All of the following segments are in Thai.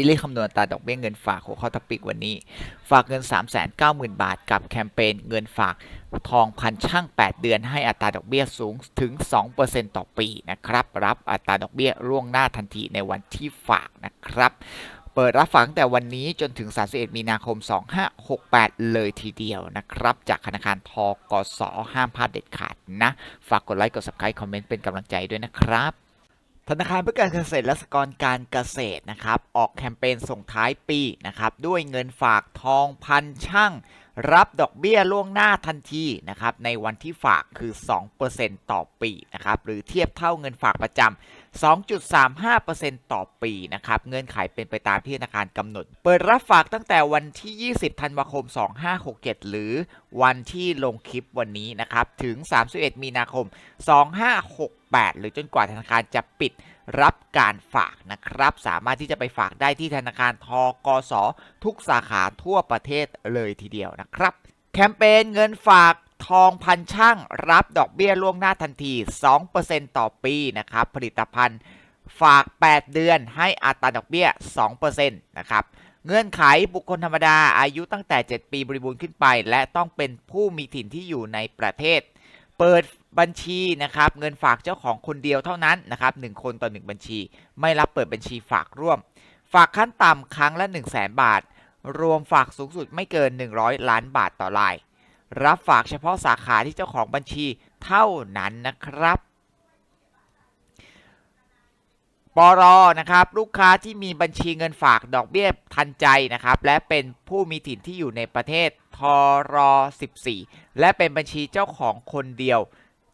ซีรีส์คำนวณอัตราดอกเบี้ยเงินฝากหัวข้อทปิกวันนี้ ฝากเงิน 390,000 บาท กับแคมเปญเงินฝากทองพันช่าง 8 เดือน ให้อัตราดอกเบี้ยสูงถึง 2%ต่อปีนะครับ รับอัตราดอกเบี้ยล่วงหน้าทันทีในวันที่ฝากนะครับ เปิดรับฝากตั้งแต่วันนี้จนถึง 31 มีนาคม 2568 เลยทีเดียวนะครับ จากธนาคารทกสห้ามพลาดเด็ดขาดนะ ฝากกดไลค์กด subscribe คอมเมนต์เป็นกำลังใจด้วยนะครับ ธนาคารเพื่อการเกษตรและสหกรณ์การเกษตรนะครับออกแคมเปญส่งท้ายปีนะครับด้วยเงินฝากทองพันช่าง รับดอกเบี้ยล่วงหน้าทันทีนะครับในวันที่ฝากคือ 2%ต่อปีนะครับหรือเทียบเท่าเงินฝากประจำ 2.35%ต่อปีนะครับ เงื่อนไขเป็นไปตามที่ธนาคารกำหนด เปิดรับฝากตั้งแต่วันที่ 20 ธันวาคม 2567 หรือวันที่ลงคลิปวันนี้นะครับ ถึง 31 มีนาคม 2568 หรือจนกว่าธนาคารจะปิดรับการฝากนะครับ สามารถที่จะไปฝากได้ที่ธนาคารทกส ทุกสาขาทั่วประเทศเลยทีเดียวนะครับ แคมเปญเงินฝาก ทองพันช่างรับดอกเบี้ยล่วงหน้าทันที 2%ต่อปีนะครับ ผลิตภัณฑ์ฝาก 8 เดือนให้อัตราดอกเบี้ย 2%นะครับ เงื่อนไขบุคคลธรรมดาอายุตั้งแต่ 7 ปีบริบูรณ์ขึ้นไป และต้องเป็นผู้มีถิ่นที่อยู่ในประเทศ เปิดบัญชีนะครับเงินฝากเจ้าของคนเดียวเท่านั้นนะครับ1คนต่อ 1 บัญชี ไม่รับเปิดบัญชีฝากร่วม ฝากขั้นต่ำครั้งละ 1 0 0 0 0แบาท รวมฝากสูงสุดไม่เกิน 100 ล้านบาทต่อราย รับฝากเฉพาะสาขาที่เจ้าของบัญชีเท่านั้นนะครับปรนะครับลูกค้าที่มีบัญชีเงินฝากดอกเบี้ยทันใจนะครับ และเป็นผู้มีถิ่นที่อยู่ในประเทศทร14 และเป็นบัญชีเจ้าของคนเดียว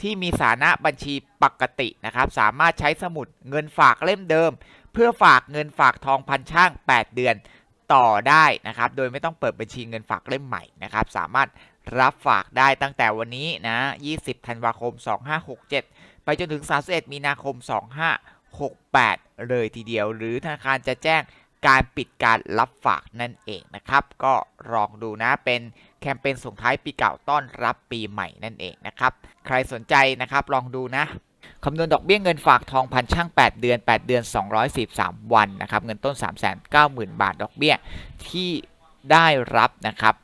ที่มีสถานะบัญชีปกตินะครับ สามารถใช้สมุดเงินฝากเล่มเดิม เพื่อฝากเงินฝากทองพันช่าง 8 เดือน ต่อได้นะครับ โดยไม่ต้องเปิดบัญชีเงินฝากเล่มใหม่นะครับ สามารถรับฝากได้ตั้งแต่วันนี้นะ 20 ธันวาคม 2567 ไปจนถึง 31 มีนาคม 2568 เลยทีเดียว หรือธนาคารจะแจ้งการปิดการรับฝากนั่นเองนะครับ ก็ลองดูนะเป็นแคมเปญส่งท้ายปีเก่าต้อนรับปีใหม่นั่นเองนะครับ ใครสนใจนะครับลองดูนะ คำนวณดอกเบี้ยเงินฝากทองพันช่าง 8 เดือน 8 เดือน 243 วันนะครับ เงินต้น 390,000 บาท ดอกเบี้ยที่ได้รับนะครับ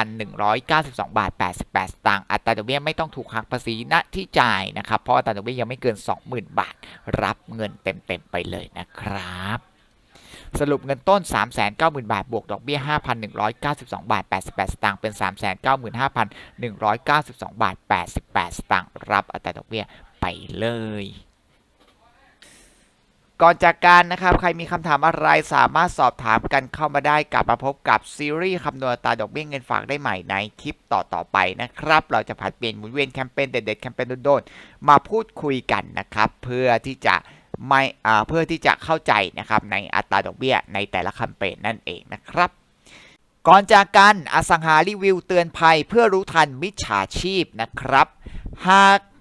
5,192 บาท 88 สตางค์ อัตราดอกเบี้ยไม่ต้องถูกหักภาษีณที่จ่ายนะครับ เพราะอัตราดอกเบี้ยยังไม่เกิน 20,000 บาท รับเงินเต็มๆไปเลยนะครับสรุปเงินต้น 390,000 บาท บวกดอกเบี้ย 5,192 บาท 88 สตางค์ เป็น 395,192 บาท 88 สตางค์ รับอัตราดอกเบี้ย ไปเลย ก่อนจากการนะครับ ใครมีคำถามอะไรสามารถสอบถามกันเข้ามาได้กลับมาพบกับซีรีส์คำนวณตาดอกเบี้ยเงินฝากได้ใหม่ในคลิปต่อๆไปนะครับ เราจะผัดเปลี่ยนหมุนเวียนแคมเปญเด็ดๆแคมเปญโดนๆมาพูดคุยกันนะครับ เพื่อที่จะไม่เพื่อที่จะเข้าใจนะครับในอัตราดอกเบี้ยในแต่ละแคมเปญนั่นเองนะครับ ก่อนจากกันอสังหารีวิวเตือนภัยเพื่อรู้ทันมิจฉาชีพนะครับ หาก